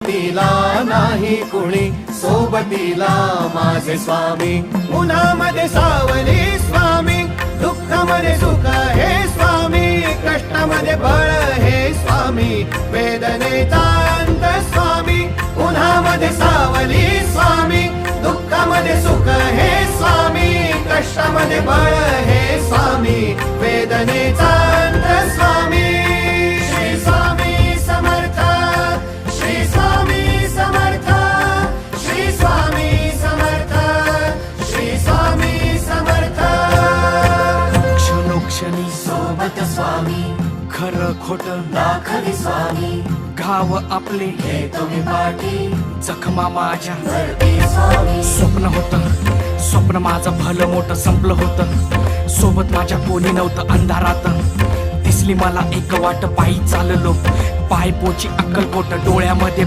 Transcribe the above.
तिला नाही कुणी सोबतीला माझे स्वामी. उन्हामध्ये सावली स्वामी दुःखामध्ये सुख हे स्वामी कष्टामध्ये बळ हे स्वामी. वेदनेचा सोबत स्वामी. खरं खोट दाखवी स्वामी. घाव आपले. हे तुम्ही पाठी. जखमा माझ्या. स्वप्न होत. स्वप्न माझं भलं मोठं संपलं होतं. सोबत माझ्या कोणी नव्हतं अंधारात. दिसली मला एक वाट पायी चाललो. पाय पोची अक्कलकोट डोळ्यामध्ये